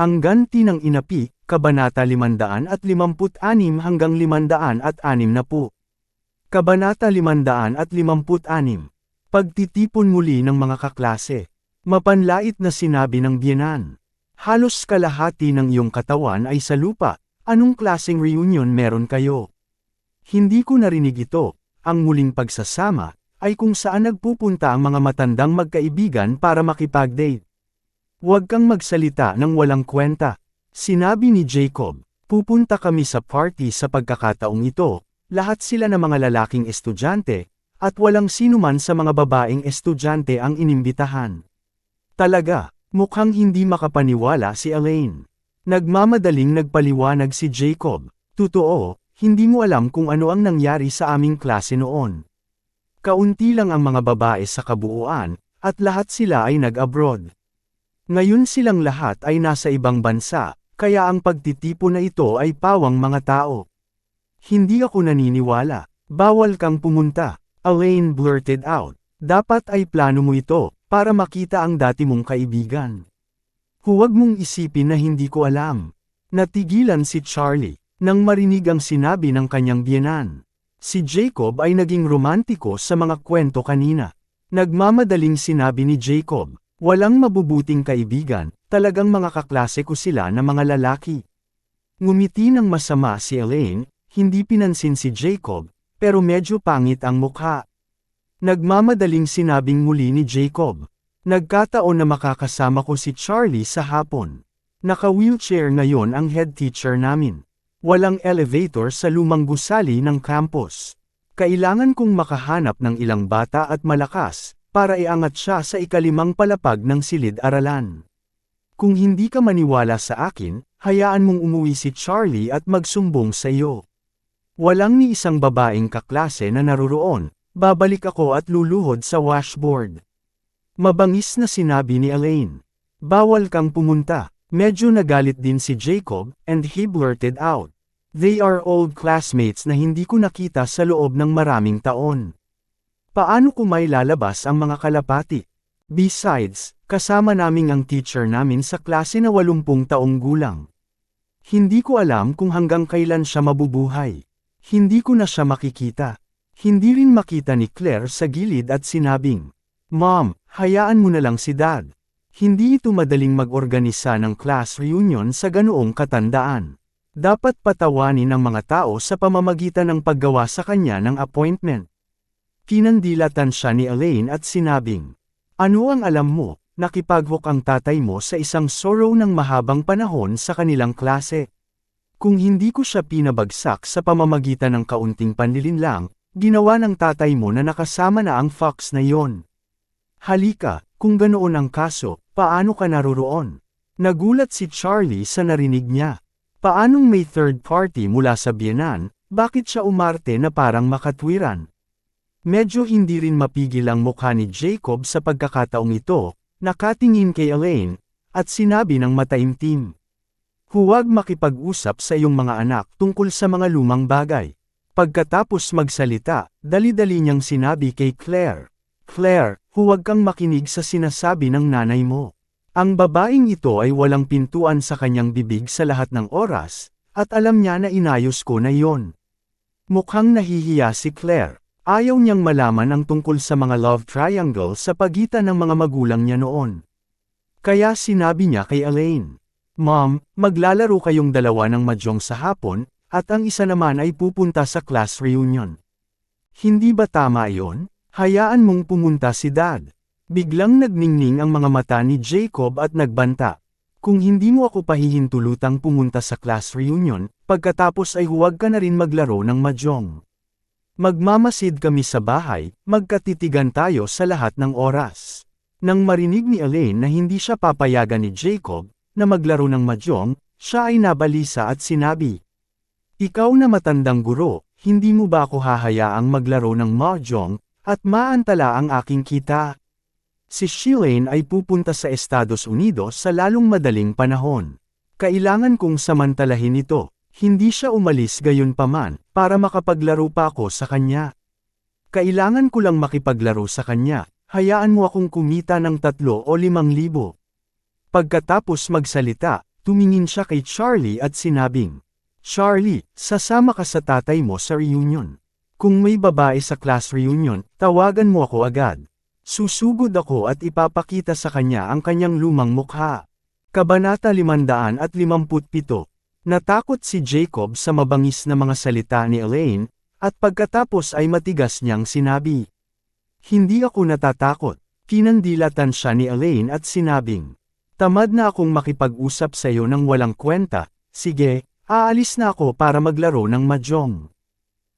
Ang ganti ng inapi, Kabanata 556 hanggang 500 at 6 na po. Kabanata 556 Pagtitipon muli ng mga kaklase. Mapanlait na sinabi ng biyenan. Halos kalahati ng iyong katawan ay sa lupa, anong klaseng reunion meron kayo? Hindi ko narinig ito, ang muling pagsasama, ay kung saan nagpupunta ang mga matandang magkaibigan para makipag-date. Huwag kang magsalita ng walang kwenta. Sinabi ni Jacob, pupunta kami sa party sa pagkakataong ito, lahat sila na mga lalaking estudyante, at walang sinuman sa mga babaeng estudyante ang inimbitahan. Talaga, mukhang hindi makapaniwala si Elaine. Nagmamadaling nagpaliwanag si Jacob, totoo, hindi mo alam kung ano ang nangyari sa aming klase noon. Kaunti lang ang mga babae sa kabuuan, at lahat sila ay nag-abroad. Ngayon silang lahat ay nasa ibang bansa, kaya ang pagtitipo na ito ay pawang mga tao. Hindi ako naniniwala, bawal kang pumunta, Elaine blurted out. Dapat ay plano mo ito, para makita ang dati mong kaibigan. Huwag mong isipin na hindi ko alam. Natigilan si Charlie, nang marinig ang sinabi ng kanyang biyenan. Si Jacob ay naging romantiko sa mga kwento kanina. Nagmamadaling sinabi ni Jacob, walang mabubuting kaibigan, talagang mga kaklase ko sila na mga lalaki. Ngumiti ng masama si Elaine, hindi pinansin si Jacob, pero medyo pangit ang mukha. Nagmamadaling sinabing muli ni Jacob. Nagkataon na makakasama ko si Charlie sa hapon. Naka-wheelchair ngayon ang head teacher namin. Walang elevator sa lumang gusali ng campus. Kailangan kong makahanap ng ilang bata at malakas, para iangat siya sa ikalimang palapag ng silid-aralan. Kung hindi ka maniwala sa akin, hayaan mong umuwi si Charlie at magsumbong sa iyo. Walang ni isang babaeng kaklase na naruroon, babalik ako at luluhod sa washboard. Mabangis na sinabi ni Elaine. Bawal kang pumunta. Medyo nagalit din si Jacob, and he blurted out. They are old classmates na hindi ko nakita sa loob ng maraming taon. Paano ko may lalabas ang mga kalapati? Besides, kasama naming ang teacher namin sa klase na 80 taong gulang. Hindi ko alam kung hanggang kailan siya mabubuhay. Hindi ko na siya makikita. Hindi rin makita ni Claire sa gilid at sinabing, Mom, hayaan mo na lang si Dad. Hindi ito madaling mag-organisa ng class reunion sa ganoong katandaan. Dapat patawanin ng mga tao sa pamamagitan ng paggawa sa kanya ng appointment. Kinandilatan siya ni Elaine at sinabing, ano ang alam mo, nakipaghok ang tatay mo sa isang sorrow ng mahabang panahon sa kanilang klase. Kung hindi ko siya pinabagsak sa pamamagitan ng kaunting panlilinlang, ginawa ng tatay mo na nakasama na ang fox na yon. Halika, kung ganoon ang kaso, paano ka naruroon? Nagulat si Charlie sa narinig niya. Paanong may third party mula sa biyenan, bakit siya umarte na parang makatwiran? Medyo hindi rin mapigil ang mukha ni Jacob sa pagkakataong ito, nakatingin kay Elaine, at sinabi ng mataimtim. Huwag makipag-usap sa iyong mga anak tungkol sa mga lumang bagay. Pagkatapos magsalita, dali-dali niyang sinabi kay Claire, Claire, huwag kang makinig sa sinasabi ng nanay mo. Ang babaeng ito ay walang pintuan sa kanyang bibig sa lahat ng oras, at alam niya na inayos ko na iyon. Mukhang nahihiya si Claire, Ayaw niyang malaman ang tungkol sa mga love triangle sa pagitan ng mga magulang niya noon. Kaya sinabi niya kay Elaine, Mom, maglalaro kayong dalawa ng mahjong sa hapon, at ang isa naman ay pupunta sa class reunion. Hindi ba tama iyon? Hayaan mong pumunta si Dad. Biglang nagningning ang mga mata ni Jacob at nagbanta. Kung hindi mo ako pahihintulutang pumunta sa class reunion, pagkatapos ay huwag ka na rin maglaro ng mahjong. Magmamasid kami sa bahay, magkatitigan tayo sa lahat ng oras. Nang marinig ni Elaine na hindi siya papayagan ni Jacob, na maglaro ng mahjong, siya ay nabalisa at sinabi. Ikaw na matandang guro, hindi mo ba ako hahayaang maglaro ng mahjong, at maantala ang aking kita? Si Shilane ay pupunta sa Estados Unidos sa lalong madaling panahon. Kailangan kong samantalahin ito, hindi siya umalis gayon paman, para makapaglaro pa ako sa kanya. Kailangan ko lang makipaglaro sa kanya, hayaan mo akong kumita ng tatlo o limang libo. Pagkatapos magsalita, tumingin siya kay Charlie at sinabing, Charlie, sasama ka sa tatay mo sa reunion. Kung may babae sa class reunion, tawagan mo ako agad. Susugod ako at ipapakita sa kanya ang kanyang lumang mukha. Kabanata 557 Natakot si Jacob sa mabangis na mga salita ni Elaine, at pagkatapos ay matigas niyang sinabi. Hindi ako natatakot. Kinandilatan siya ni Elaine at sinabing, Tamad na akong makipag-usap sa iyo ng walang kwenta, sige, aalis na ako para maglaro ng mahjong.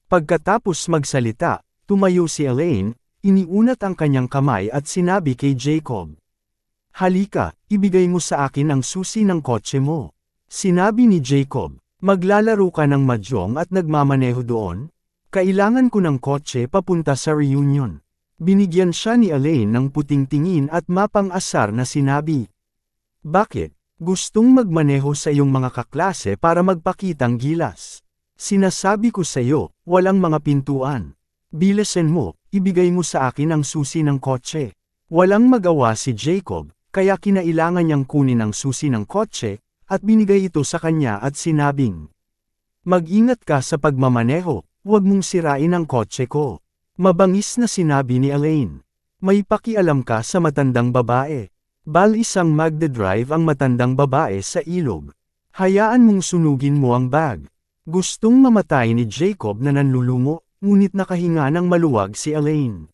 Pagkatapos magsalita, tumayo si Elaine, iniunat ang kanyang kamay at sinabi kay Jacob. Halika, ibigay mo sa akin ang susi ng kotse mo. Sinabi ni Jacob, maglalaro ka ng mahjong at nagmamaneho doon? Kailangan ko ng kotse papunta sa reunion. Binigyan siya ni Elaine ng puting tingin at mapang-asar na sinabi. Bakit? Gustong magmaneho sa iyong mga kaklase para magpakitang gilas. Sinasabi ko sa iyo, walang mga pintuan. Bilasen mo, ibigay mo sa akin ang susi ng kotse. Walang magawa si Jacob, kaya kinailangan niyang kunin ang susi ng kotse, at binigay ito sa kanya at sinabing, Mag-ingat ka sa pagmamaneho, huwag mong sirain ang kotse ko. Mabangis na sinabi ni Elaine. May pakialam ka sa matandang babae. Bal isang magdadrive ang matandang babae sa ilog. Hayaan mong sunugin mo ang bag. Gustong mamatay ni Jacob na nanlulungo, ngunit nakahinga ng maluwag si Elaine.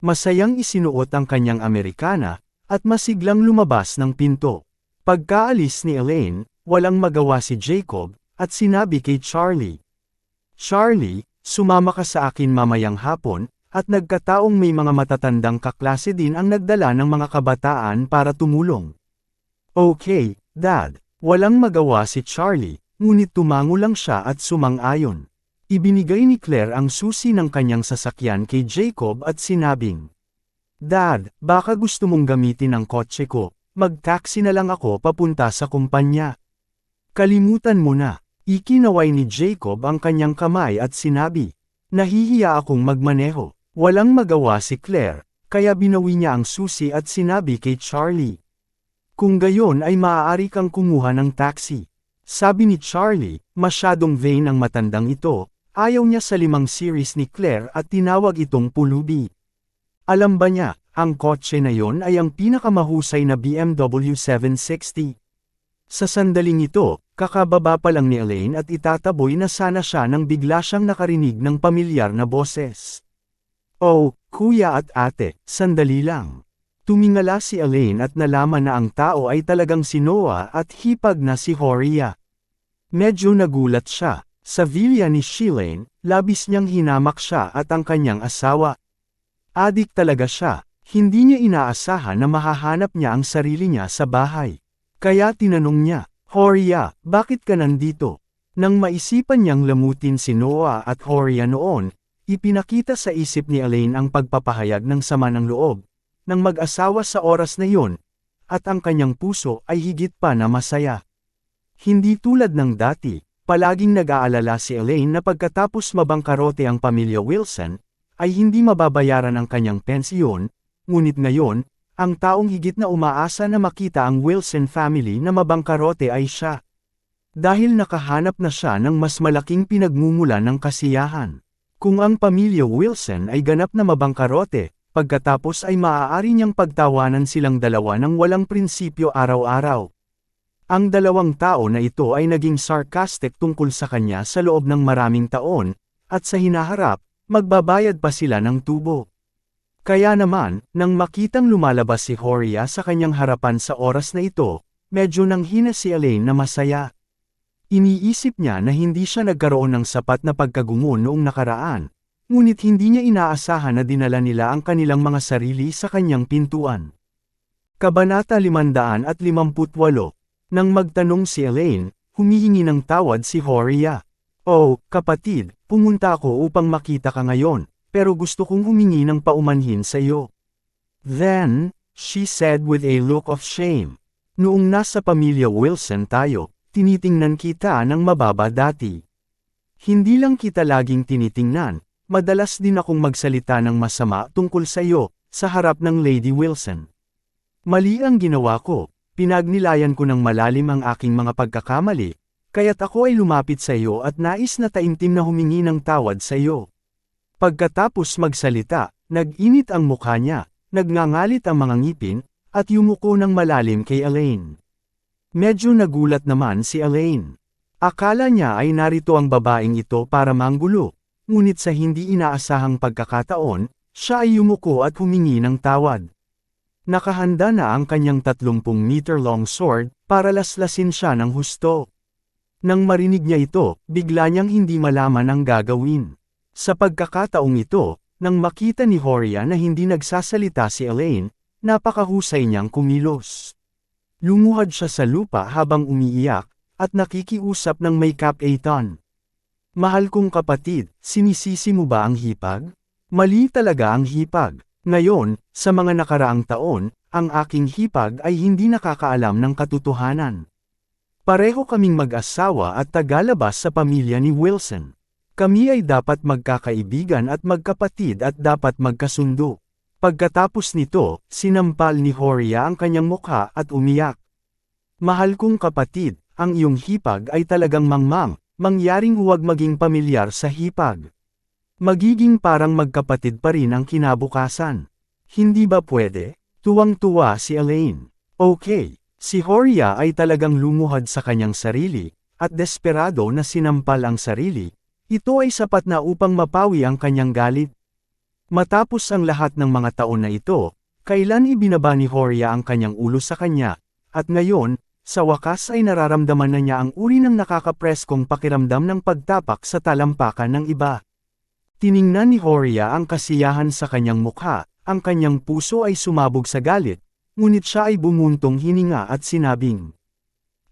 Masayang isinuot ang kanyang Amerikana, at masiglang lumabas ng pinto. Pagkaalis ni Elaine, walang magawa si Jacob, at sinabi kay Charlie. Charlie, sumama ka sa akin mamayang hapon, at nagkataong may mga matatandang kaklase din ang nagdala ng mga kabataan para tumulong. Okay, Dad, walang magawa si Charlie, ngunit tumango lang siya at sumang-ayon. Ibinigay ni Claire ang susi ng kanyang sasakyan kay Jacob at sinabing, Dad, baka gusto mong gamitin ang kotse ko, mag-taxi na lang ako papunta sa kumpanya. Kalimutan mo na, ikinaway ni Jacob ang kanyang kamay at sinabi, Nahihiya akong magmaneho. Walang magawa si Claire, kaya binawi niya ang susi at sinabi kay Charlie. Kung gayon ay maaari kang kumuha ng taxi. Sabi ni Charlie, masyadong vain ang matandang ito, ayaw niya sa limang series ni Claire at tinawag itong pulubi. Alam ba niya, ang kotse na yon ay ang pinakamahusay na BMW 760. Sa sandaling ito, kakababa pa lang ni Elaine at itataboy na sana siya nang bigla siyang nakarinig ng pamilyar na boses. Oh, kuya at ate, sandali lang. Tumingala si Elaine at nalaman na ang tao ay talagang si Noah at hipag na si Horia. Medyo nagulat siya. Sa villa ni Shilane, labis niyang hinamak siya at ang kanyang asawa. Adik talaga siya, hindi niya inaasahan na mahahanap niya ang sarili niya sa bahay. Kaya tinanong niya, Horia, bakit ka nandito? Nang maisipan niyang lamutin si Noah at Horia noon, Ipinakita sa isip ni Elaine ang pagpapahayag ng sama ng loob, ng mag-asawa sa oras na yun, at ang kanyang puso ay higit pa na masaya. Hindi tulad ng dati, palaging nag-aalala si Elaine na pagkatapos mabangkarote ang pamilya Wilson, ay hindi mababayaran ang kanyang pensiyon, ngunit ngayon, ang taong higit na umaasa na makita ang Wilson family na mabangkarote ay siya. Dahil nakahanap na siya ng mas malaking pinagmumula ng kasiyahan. Kung ang pamilya Wilson ay ganap na mabangkarote, pagkatapos ay maaari niyang pagtawanan silang dalawa ng walang prinsipyo araw-araw. Ang dalawang tao na ito ay naging sarcastic tungkol sa kanya sa loob ng maraming taon, at sa hinaharap, magbabayad pa sila ng tubo. Kaya naman, nang makitang lumalabas si Horia sa kanyang harapan sa oras na ito, medyo nang hina si Elaine na masaya. Iniisip niya na hindi siya nagkaroon ng sapat na pagkagumo noong nakaraan, ngunit hindi niya inaasahan na dinala nila ang kanilang mga sarili sa kanyang pintuan. Kabanata 558 Nang magtanong si Elaine, humihingi ng tawad si Horia. Oh, kapatid, pumunta ako upang makita ka ngayon, pero gusto kong humingi ng paumanhin sa iyo. Then, she said with a look of shame. Noong nasa pamilya Wilson tayo, tinitingnan kita ng mababa dati. Hindi lang kita laging tinitingnan, madalas din akong magsalita ng masama tungkol sa iyo, sa harap ng Lady Wilson. Mali ang ginawa ko, pinagnilayan ko ng malalim ang aking mga pagkakamali, kaya't ako ay lumapit sa iyo at nais na taimtim na humingi ng tawad sa iyo. Pagkatapos magsalita, nag-init ang mukha niya, nagngangalit ang mga ngipin, at yumuko ng malalim kay Elaine. Medyo nagulat naman si Elaine. Akala niya ay narito ang babaeng ito para manggulo, ngunit sa hindi inaasahang pagkakataon, siya ay yumuko at humingi ng tawad. Nakahanda na ang kanyang 30 meter long sword, para laslasin siya ng husto. Nang marinig niya ito, bigla niyang hindi malaman ang gagawin. Sa pagkakataong ito, nang makita ni Horia na hindi nagsasalita si Elaine, napakahusay niyang kumilos. Lumuhad siya sa lupa habang umiiyak, at nakikiusap ng may cap-a-ton. Mahal kong kapatid, sinisisi mo ba ang hipag? Mali talaga ang hipag. Ngayon, sa mga nakaraang taon, ang aking hipag ay hindi nakakaalam ng katotohanan. Pareho kaming mag-asawa at tagalabas sa pamilya ni Wilson. Kami ay dapat magkakaibigan at magkapatid at dapat magkasundo. Pagkatapos nito, sinampal ni Horia ang kanyang mukha at umiyak. Mahal kong kapatid, ang iyong hipag ay talagang mangmang, mangyaring huwag maging pamilyar sa hipag. Magiging parang magkapatid pa rin ang kinabukasan. Hindi ba pwede? Tuwang-tuwa si Elaine. Okay, Si Horia ay talagang lumuhad sa kanyang sarili, at desperado na sinampal ang sarili, ito ay sapat na upang mapawi ang kanyang galit. Matapos ang lahat ng mga taon na ito, kailan ibinaba ni Horia ang kanyang ulo sa kanya, at ngayon, sa wakas ay nararamdaman na niya ang uri ng nakakapreskong pakiramdam ng pagtapak sa talampakan ng iba. Tiningnan ni Horia ang kasiyahan sa kanyang mukha, ang kanyang puso ay sumabog sa galit, Ngunit siya ay bumuntong hininga at sinabing,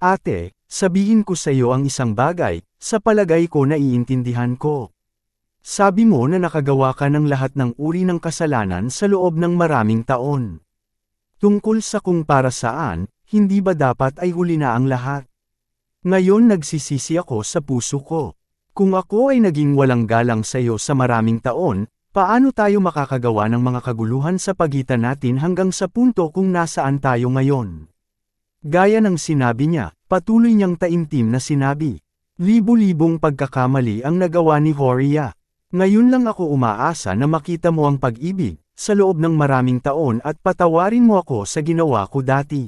Ate, sabihin ko sa iyo ang isang bagay, sa palagay ko na iintindihan ko. Sabi mo na nakagawa ka ng lahat ng uri ng kasalanan sa loob ng maraming taon. Tungkol sa kung para saan, hindi ba dapat ay huli na ang lahat? Ngayon nagsisisi ako sa puso ko. Kung ako ay naging walang galang sa iyo sa maraming taon, Paano tayo makakagawa ng mga kaguluhan sa pagitan natin hanggang sa punto kung nasaan tayo ngayon? Gaya ng sinabi niya, patuloy niyang taimtim na sinabi. Libo-libong pagkakamali ang nagawa ni Horia. Ngayon lang ako umaasa na makita mo ang pag-ibig, sa loob ng maraming taon at patawarin mo ako sa ginawa ko dati.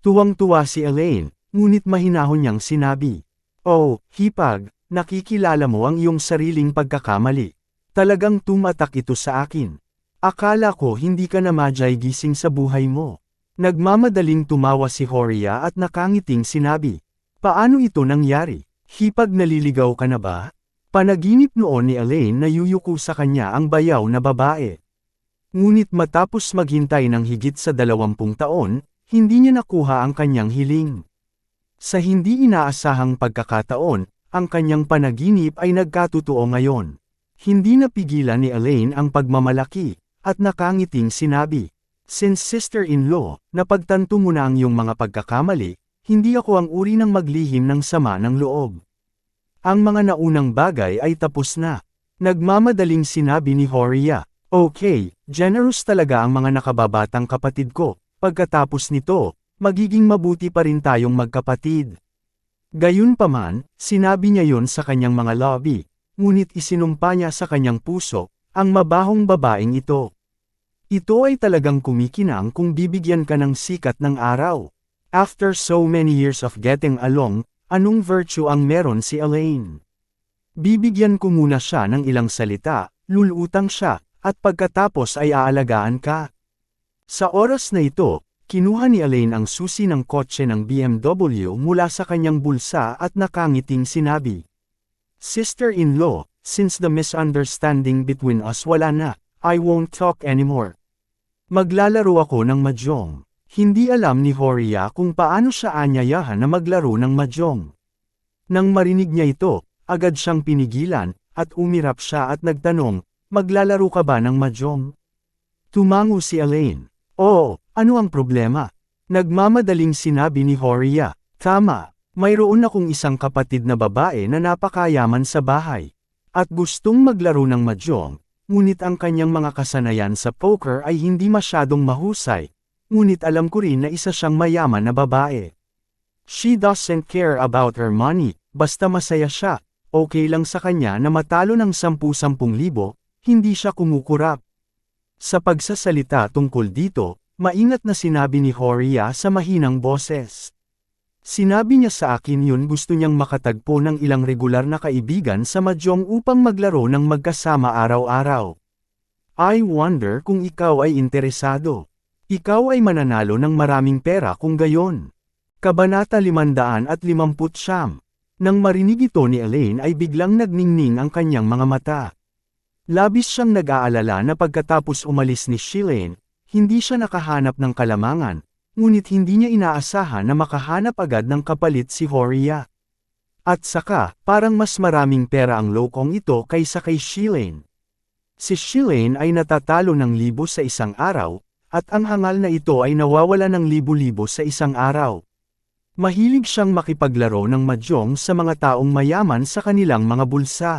Tuwang-tuwa si Elaine, ngunit mahinahon niyang sinabi. Oh, hipag, nakikilala mo ang iyong sariling pagkakamali. Talagang tumatak ito sa akin. Akala ko hindi ka na madyay gising sa buhay mo. Nagmamadaling tumawa si Horia at nakangiting sinabi. Paano ito nangyari? Hipag naliligaw ka na ba? Panaginip noon ni Elaine na yuyuko sa kanya ang bayaw na babae. Ngunit matapos maghintay ng higit sa dalawampung taon, hindi niya nakuha ang kanyang hiling. Sa hindi inaasahang pagkakataon, ang kanyang panaginip ay nagkatotoo ngayon. Hindi napigilan ni Elaine ang pagmamalaki, at nakangiting sinabi, Since sister-in-law, napagtanto mo na ang iyong mga pagkakamali, hindi ako ang uri ng maglihim ng sama ng loob. Ang mga naunang bagay ay tapos na. Nagmamadaling sinabi ni Horia, Okay, generous talaga ang mga nakababatang kapatid ko, pagkatapos nito, magiging mabuti pa rin tayong magkapatid. Gayunpaman, sinabi niya yon sa kanyang mga lobby, ngunit isinumpa niya sa kanyang puso, ang mabahong babaeng ito. Ito ay talagang kumikinang kung bibigyan ka ng sikat ng araw. After so many years of getting along, anong virtue ang meron si Elaine? Bibigyan ko muna siya ng ilang salita, lulutang siya, at pagkatapos ay aalagaan ka. Sa oras na ito, kinuha ni Elaine ang susi ng kotse ng BMW mula sa kanyang bulsa at nakangiting sinabi. Sister-in-law, since the misunderstanding between us wala na, I won't talk anymore. Maglalaro ako ng mahjong. Hindi alam ni Horia kung paano siya anyayahan na maglaro ng mahjong. Nang marinig niya ito, agad siyang pinigilan, at umirap siya at nagtanong, maglalaro ka ba ng mahjong? Tumango si Elaine. Oo, ano ang problema? Nagmamadaling sinabi ni Horia, tama, mayroon akong isang kapatid na babae na napakayaman sa bahay. At gustong maglaro ng mahjong, ngunit ang kanyang mga kasanayan sa poker ay hindi masyadong mahusay, ngunit alam ko rin na isa siyang mayaman na babae. She doesn't care about her money, basta masaya siya, okay lang sa kanya na matalo ng 10-10 libo, hindi siya kumukurap. Sa pagsasalita tungkol dito, maingat na sinabi ni Horia sa mahinang boses. Sinabi niya sa akin yun gusto niyang makatagpo ng ilang regular na kaibigan sa Mahjong upang maglaro ng magkasama araw-araw. I wonder kung ikaw ay interesado. Ikaw ay mananalo ng maraming pera kung gayon. Kabanata 550 Nang marinig ito ni Elaine ay biglang nagningning ang kanyang mga mata. Labis siyang nag-aalala na pagkatapos umalis ni Shilane, hindi siya nakahanap ng kalamangan, ngunit hindi niya inaasahan na makahanap agad ng kapalit si Horia. At saka, parang mas maraming pera ang lokong ito kaysa kay Shilane. Si Shilane ay natatalo ng libo sa isang araw, at ang hangal na ito ay nawawala ng libo-libo sa isang araw. Mahilig siyang makipaglaro ng mahjong sa mga taong mayaman sa kanilang mga bulsa.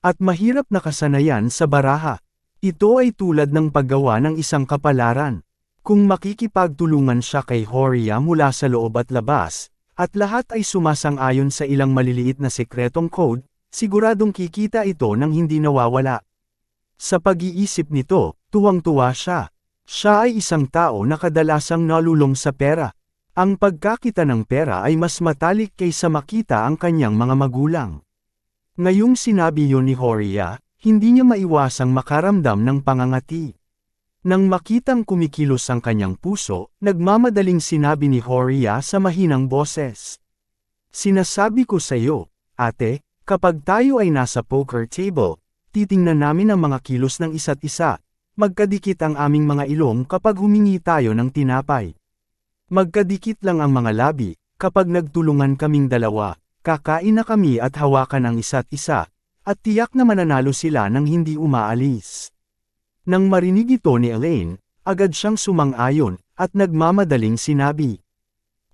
At mahirap na kasanayan sa baraha. Ito ay tulad ng paggawa ng isang kapalaran. Kung makikipagtulungan siya kay Horia mula sa loob at labas, at lahat ay sumasang-ayon sa ilang maliliit na sekretong code, siguradong kikita ito nang hindi nawawala. Sa pag-iisip nito, tuwang-tuwa siya. Siya ay isang tao na kadalasang nalulong sa pera. Ang pagkakita ng pera ay mas matalik kaysa makita ang kanyang mga magulang. Ngayong sinabi yun ni Horia, hindi niya maiwasang makaramdam ng pangangati. Nang makitang kumikilos ang kanyang puso, nagmamadaling sinabi ni Horia sa mahinang boses. Sinasabi ko sa iyo, ate, kapag tayo ay nasa poker table, titingnan namin ang mga kilos ng isa't isa, magkadikit ang aming mga ilong kapag humingi tayo ng tinapay. Magkadikit lang ang mga labi, kapag nagtulungan kaming dalawa, kakain na kami at hawakan ang isa't isa, at tiyak na mananalo sila nang hindi umaalis. Nang marinig ito ni Elaine, agad siyang sumang-ayon, at nagmamadaling sinabi.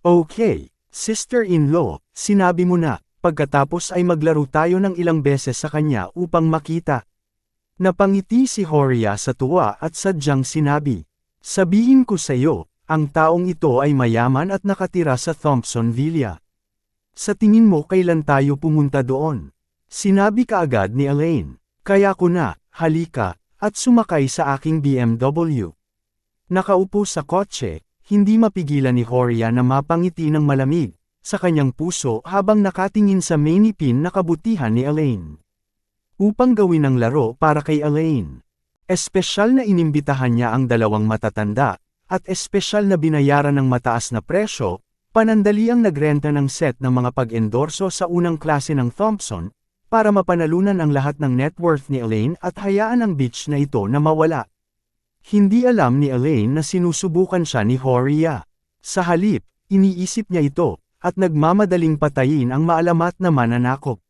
Okay, sister-in-law, sinabi mo na, pagkatapos ay maglaro tayo ng ilang beses sa kanya upang makita. Napangiti si Horia sa tuwa at sadyang sinabi. Sabihin ko sa iyo, ang taong ito ay mayaman at nakatira sa Thompson Villa. Sa tingin mo kailan tayo pumunta doon? Sinabi kaagad ni Elaine. Kaya ko na, halika, at sumakay sa aking BMW. Nakaupo sa kotse, hindi mapigilan ni Horia na mapangiti ng malamig, sa kanyang puso habang nakatingin sa mainipin na kabutihan ni Elaine. Upang gawin ang laro para kay Elaine. Espesyal na inimbitahan niya ang dalawang matatanda, at espesyal na binayaran ng mataas na presyo, panandali ang nagrenta ng set ng mga pag-endorso sa unang klase ng Thompson, para mapanalunan ang lahat ng net worth ni Elaine at hayaan ang beach na ito na mawala. Hindi alam ni Elaine na sinusubukan siya ni Horia. Sa halip, iniisip niya ito, at nagmamadaling patayin ang maalamat na mananakop.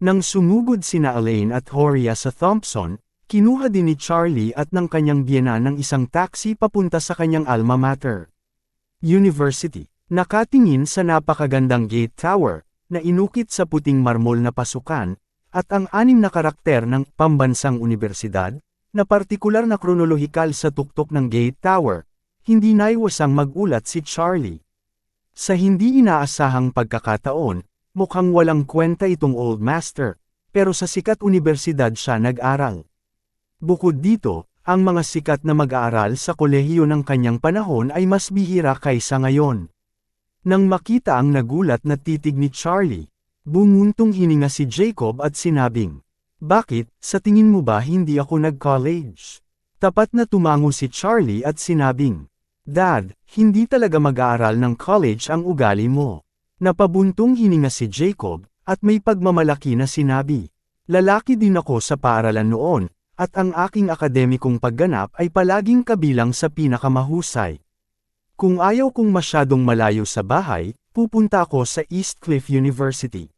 Nang sumugod sina Elaine at Horia sa Thompson, kinuha din ni Charlie at ng kanyang biyena ng isang taxi papunta sa kanyang alma mater. University. Nakatingin sa napakagandang gate tower, na inukit sa puting marmol na pasukan, at ang anim na karakter ng pambansang universidad, na partikular na kronolohikal sa tuktok ng Gate Tower, hindi naiwasang magulat si Charlie. Sa hindi inaasahang pagkakataon, mukhang walang kwenta itong old master, pero sa sikat universidad siya nag-aral. Bukod dito, ang mga sikat na mag-aaral sa kolehiyo ng kanyang panahon ay mas bihira kaysa ngayon. Nang makita ang nagulat na titig ni Charlie, bumuntong hininga si Jacob at sinabing, Bakit, sa tingin mo ba hindi ako nag-college? Tapat na tumango si Charlie at sinabing, Dad, hindi talaga mag-aaral ng college ang ugali mo. Napabuntong hininga si Jacob, at may pagmamalaki na sinabi, Lalaki din ako sa paaralan noon, at ang aking akademikong pagganap ay palaging kabilang sa pinakamahusay. Kung ayaw kong masyadong malayo sa bahay, pupunta ako sa East Cliff University.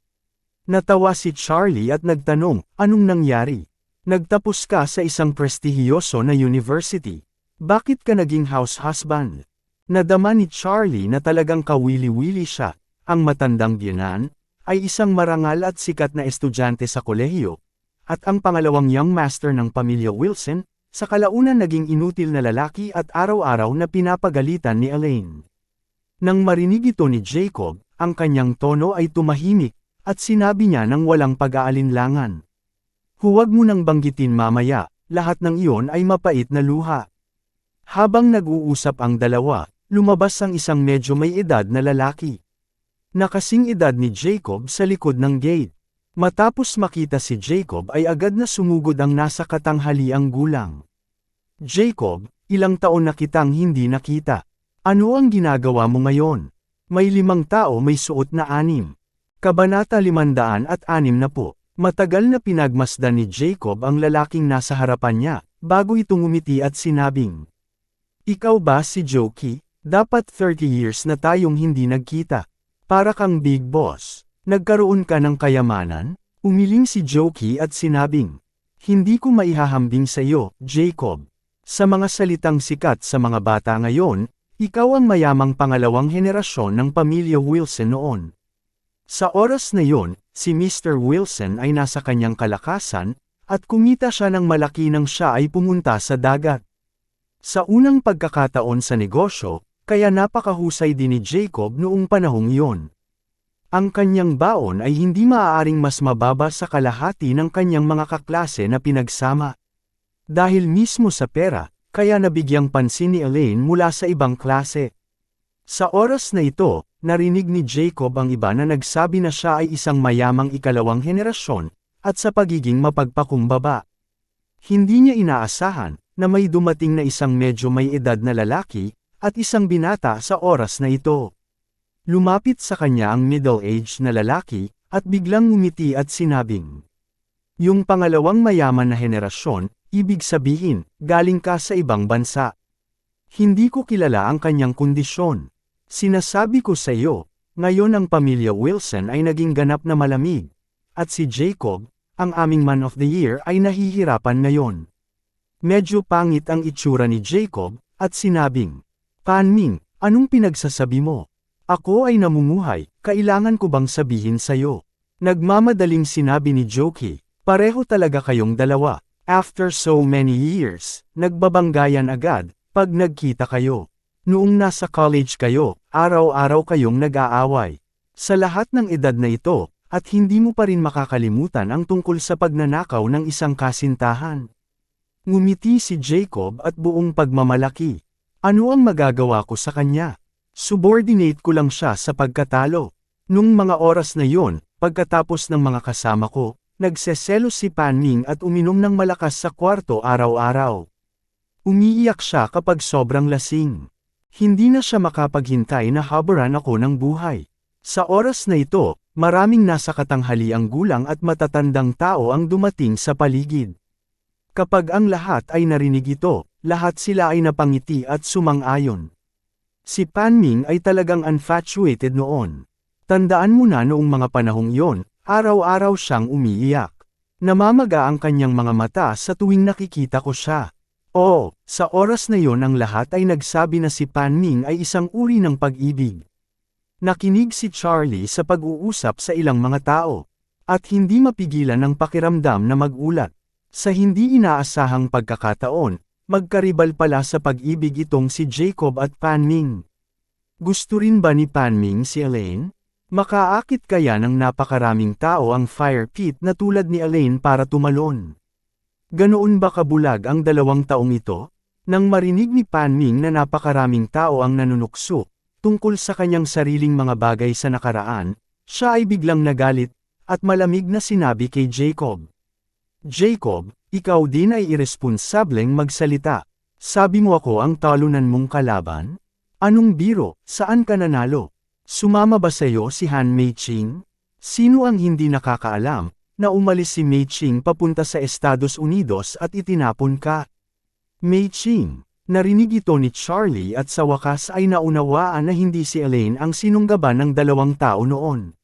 Natawa si Charlie at nagtanong, anong nangyari? Nagtapos ka sa isang prestihiyoso na university. Bakit ka naging house husband? Nadama ni Charlie na talagang kawili-wili siya. Ang matandang biyanan, ay isang marangal at sikat na estudyante sa kolehiyo, at ang pangalawang young master ng pamilya Wilson, sa kalaunan naging inutil na lalaki at araw-araw na pinapagalitan ni Elaine. Nang marinig ito ni Jacob, ang kanyang tono ay tumahimik, at sinabi niya ng walang pag-aalinlangan. Huwag mo nang banggitin mamaya, lahat ng iyon ay mapait na luha. Habang nag-uusap ang dalawa, lumabas ang isang medyo may edad na lalaki. Nakasing edad ni Jacob sa likod ng gate. Matapos makita si Jacob ay agad na sumugod ang nasa katanghaliang gulang. Jacob, ilang taon na kitang hindi nakita. Ano ang ginagawa mo ngayon? May limang tao may suot na anim. Kabanata limandaan at anim na po. Matagal na pinagmasdan ni Jacob ang lalaking nasa harapan niya, bago itong umiti at sinabing. Ikaw ba si Jokey? Dapat 30 years na tayong hindi nagkita. Para kang big boss. Nagkaroon ka ng kayamanan? Umiling si Jokey at sinabing, Hindi ko maihahambing sa iyo, Jacob. Sa mga salitang sikat sa mga bata ngayon, ikaw ang mayamang pangalawang henerasyon ng pamilya Wilson noon. Sa oras na yon, si Mr. Wilson ay nasa kanyang kalakasan, at kumita siya ng malaki nang siya ay pumunta sa dagat. Sa unang pagkakataon sa negosyo, kaya napakahusay din ni Jacob noong panahong iyon. Ang kanyang baon ay hindi maaaring mas mababa sa kalahati ng kanyang mga kaklase na pinagsama. Dahil mismo sa pera, kaya nabigyang pansin ni Elaine mula sa ibang klase. Sa oras na ito, narinig ni Jacob ang iba na nagsabi na siya ay isang mayamang ikalawang henerasyon, at sa pagiging mapagpakumbaba. Hindi niya inaasahan, na may dumating na isang medyo may edad na lalaki, at isang binata sa oras na ito. Lumapit sa kanya ang middle-aged na lalaki, at biglang ngumiti at sinabing, Yung pangalawang mayaman na henerasyon, ibig sabihin, galing ka sa ibang bansa. Hindi ko kilala ang kanyang kondisyon. Sinasabi ko sa iyo, ngayon ang pamilya Wilson ay naging ganap na malamig. At si Jacob, ang aming man of the year ay nahihirapan ngayon. Medyo pangit ang itsura ni Jacob, at sinabing, Panming, anong pinagsasabi mo? Ako ay namumuhay, kailangan ko bang sabihin sa'yo? Nagmamadaling sinabi ni Jokey, pareho talaga kayong dalawa. After so many years, nagbabanggayan agad, pag nagkita kayo. Noong nasa college kayo, araw-araw kayong nag-aaway. Sa lahat ng edad na ito, at hindi mo pa rin makakalimutan ang tungkol sa pagnanakaw ng isang kasintahan. Ngumiti si Jacob at buong pagmamalaki. Ano ang magagawa ko sa kanya? Subordinate ko lang siya sa pagkatalo. Nung mga oras na yon, pagkatapos ng mga kasama ko, nagseselos si Panming at uminom ng malakas sa kwarto araw-araw. Umiiyak siya kapag sobrang lasing. Hindi na siya makapaghintay na habaran ako ng buhay. Sa oras na ito, maraming nasa katanghali ang gulang at matatandang tao ang dumating sa paligid. Kapag ang lahat ay narinig ito, lahat sila ay napangiti at sumang-ayon. Si Panming ay talagang infatuated noon. Tandaan mo na noong mga panahong yon, araw-araw siyang umiiyak. Namamaga ang kanyang mga mata sa tuwing nakikita ko siya. Oo, sa oras na yon ang lahat ay nagsabi na si Panming ay isang uri ng pag-ibig. Nakinig si Charlie sa pag-uusap sa ilang mga tao, at hindi mapigilan ng pakiramdam na magulat. Sa hindi inaasahang pagkakataon, Magkaribal pala sa pag-ibig itong si Jacob at Panming. Gusto rin ba ni Panming si Elaine? Makaakit kaya ng napakaraming tao ang fire pit na tulad ni Elaine para tumalon? Ganoon ba kabulag ang dalawang taong ito? Nang marinig ni Panming na napakaraming tao ang nanunukso, tungkol sa kanyang sariling mga bagay sa nakaraan, siya ay biglang nagalit, at malamig na sinabi kay Jacob. Jacob, ikaw din ay irresponsableng magsalita. Sabi mo ako ang talunan mong kalaban? Anong biro, saan ka nanalo? Sumama ba sa'yo si Han Mei-ching? Sino ang hindi nakakaalam, na umalis si Mei-ching papunta sa Estados Unidos at itinapon ka? Mei-ching, Narinig ito ni Charlie at sa wakas ay naunawaan na hindi si Elaine ang sinunggaban ng dalawang tao noon.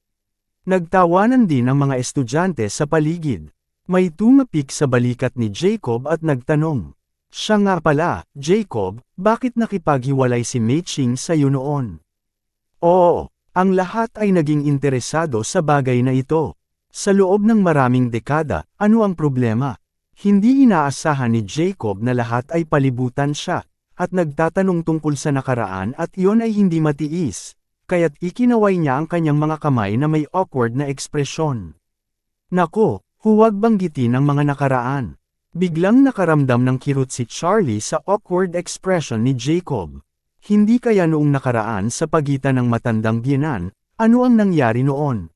Nagtawanan din ang mga estudyante sa paligid. May tumapik sa balikat ni Jacob at nagtanong. Siya nga pala, Jacob, bakit nakipaghiwalay si Mei Ching sa iyo noon? Oo, ang lahat ay naging interesado sa bagay na ito. Sa loob ng maraming dekada, ano ang problema? Hindi inaasahan ni Jacob na lahat ay palibutan siya, at nagtatanong tungkol sa nakaraan at iyon ay hindi matiis, kaya't ikinaway niya ang kanyang mga kamay na may awkward na ekspresyon. Nako, huwag banggitin ang mga nakaraan. Biglang nakaramdam ng kirot si Charlie sa awkward expression ni Jacob. Hindi kaya noong nakaraan sa pagitan ng matandang biyenan, ano ang nangyari noon?